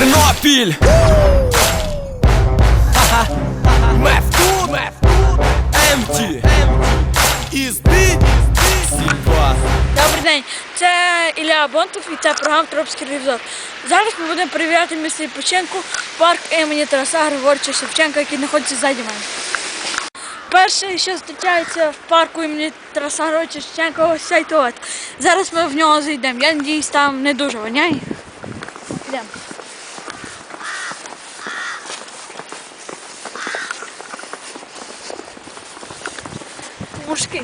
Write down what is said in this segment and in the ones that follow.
Тернопіль! Меф тут! Емті! Ізбі! Добрий день, це Ілля Бонтов і це програма Тропський ревізор. Зараз ми будемо перевіряти місце відпочинку парк імені Тараса Григорьовича Шевченка, який знаходиться ззаді мене. Перше, що зустрічається в парку імені Тараса Григорьовича Шевченка, ось цей туалет. Зараз ми в нього зайдемо. Я надіюсь, там не дуже воняє. Йдемо. Мужський.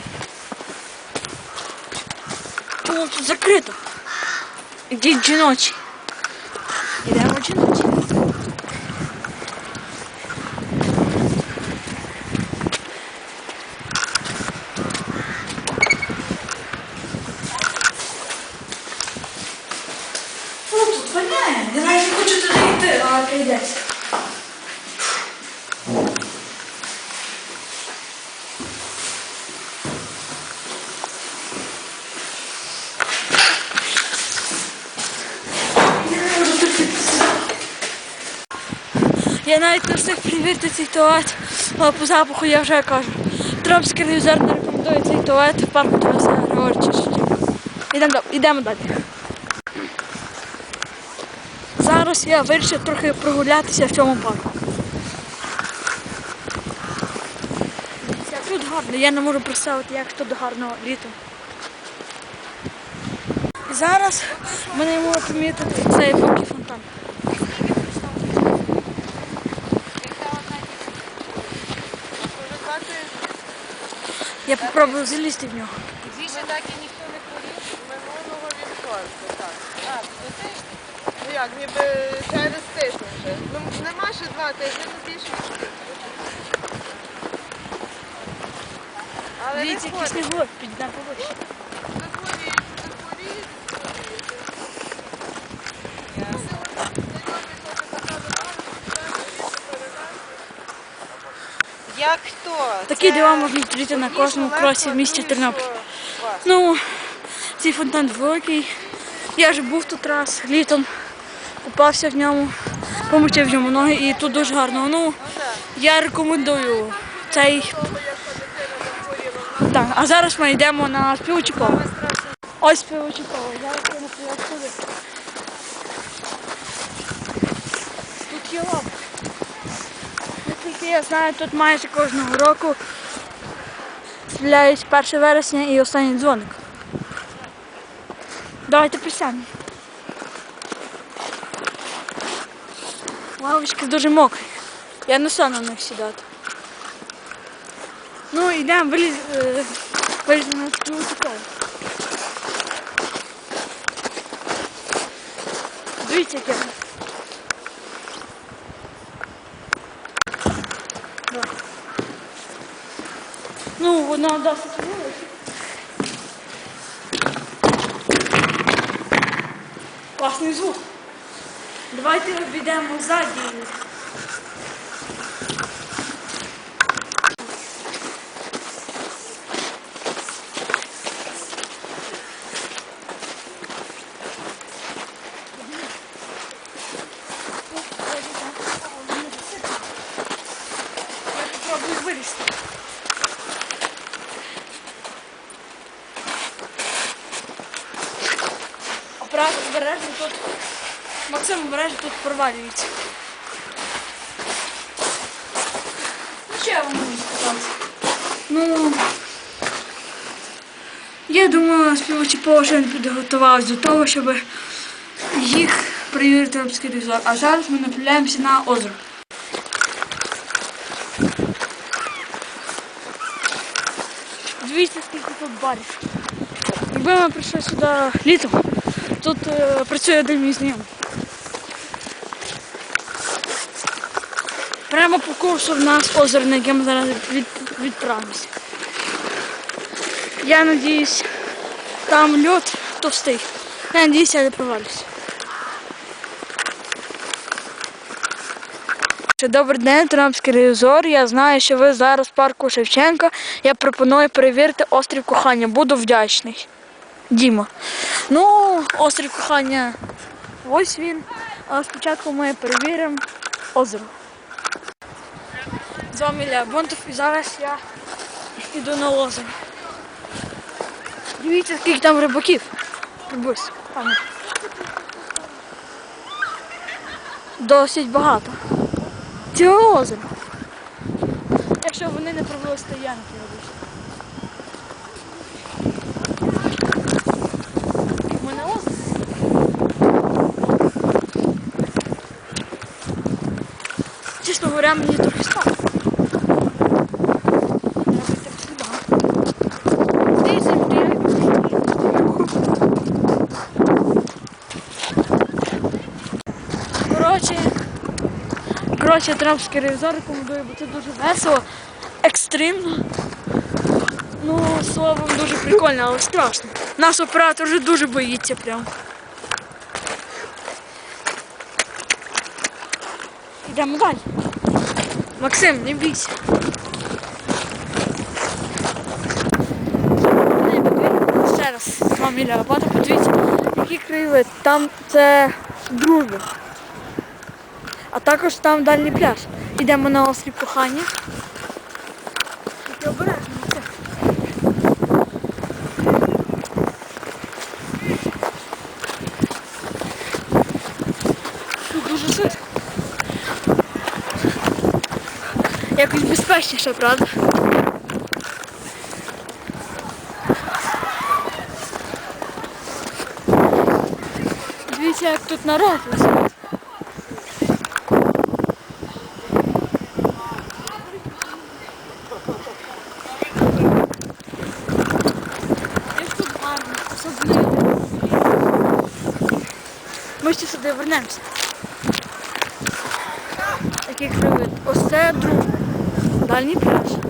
Чому тут закрито? Ідіть жіночі. Ідемо в жіночі. О, тут воняє. Я навіть не хочу туди йти, а ти йдеш. Я не можу терпітися. Я навіть не встиг перевірити цей туалет, але по запаху я вже кажу. Тропський ревізор не рекомендує цей туалет в парку Тараса Григорьовича Шевченка. Ідемо, дал- ідемо далі. Зараз я вирішив трохи прогулятися в цьому парку. Тут гарно, я не можу представити, як тут гарно літом. І зараз ми не можемо помітити цей великий фонтан. Я попробую залізти в нього. Більше так і ніхто не хворів. Минулого вівторку, так. А, до тижня? Ну як, ніби через тиждень вже. Ну нема ще два тижні, ну більше. Але не Дивіться, який хворі. снігу підійде повище. Захворіють, Як хто? Такі дива можна зустріти на кожному кросі в місті Тернопіль. Ну, цей фонтан великий. Я вже був тут раз літом, купався в ньому, помочив в ньому ноги і тут дуже гарно. Ну, я рекомендую цей. Так, а зараз ми йдемо на співочі. Ось співочі. Зараз я наприклад туди. Тут є лава. Наскільки я знаю, тут майже кожного року стріляють 1 вересня і останній дзвоник. Давайте присядемо. Лавочки дуже мокрі. Я не стану на них сідати. Ну, йдемо, виліз, е, виліземо на співочку. Дивіться, яке. Ну, вона досить велике. Класний звук. Давайте обійдемо ззаді. Я попробую вилізти. Оправ обережно тут. Максим обережно тут провалюється. Ну що я вам можу сказати? Ну я думаю, співачі поважно підготувалися до того, щоб їх перевірити обський рюкзак. А зараз ми направляємося на озеро. Дивіться, скільки тут барів. Якби ми прийшли сюди літом, тут е, працює один мій знайомий. Прямо по курсу в нас озеро, на яке ми зараз від, відправимося. Я надіюсь, там льод товстий. Я надіюсь, я не провалюсь. Добрий день, Тернопільський ревізор. Я знаю, що ви зараз в парку Шевченка. Я пропоную перевірити острів кохання. Буду вдячний. Діма. Ну, острів кохання. Ось він. Але спочатку ми перевіримо озеро. З вами Ілля Бонтов і зараз я йду на озеро. Дивіться, скільки там рибаків. Там. Досить багато. Ціле озеро. Якщо вони не провели стоянки робити. Ми на озеро. Говоря, мені трохи Коротше, коротше, Трампський ревізор рекомендую, бо це дуже весело, екстремно. Ну, словом, дуже прикольно, але страшно. Наш оператор вже дуже боїться прям. Йдемо далі. Максим, не бійся. Ще раз з вами Ілля подивіться, які криви, Там це дружба. А також там дальній пляж. Йдемо на острів кохання. Тільки обережно. Максим. Тут дуже ситко. Безпечніше, правда? Дивіться, як тут народ висить. Ми ще сюди вернемося. Такий кривид. Ось це друг. Дальній пляж.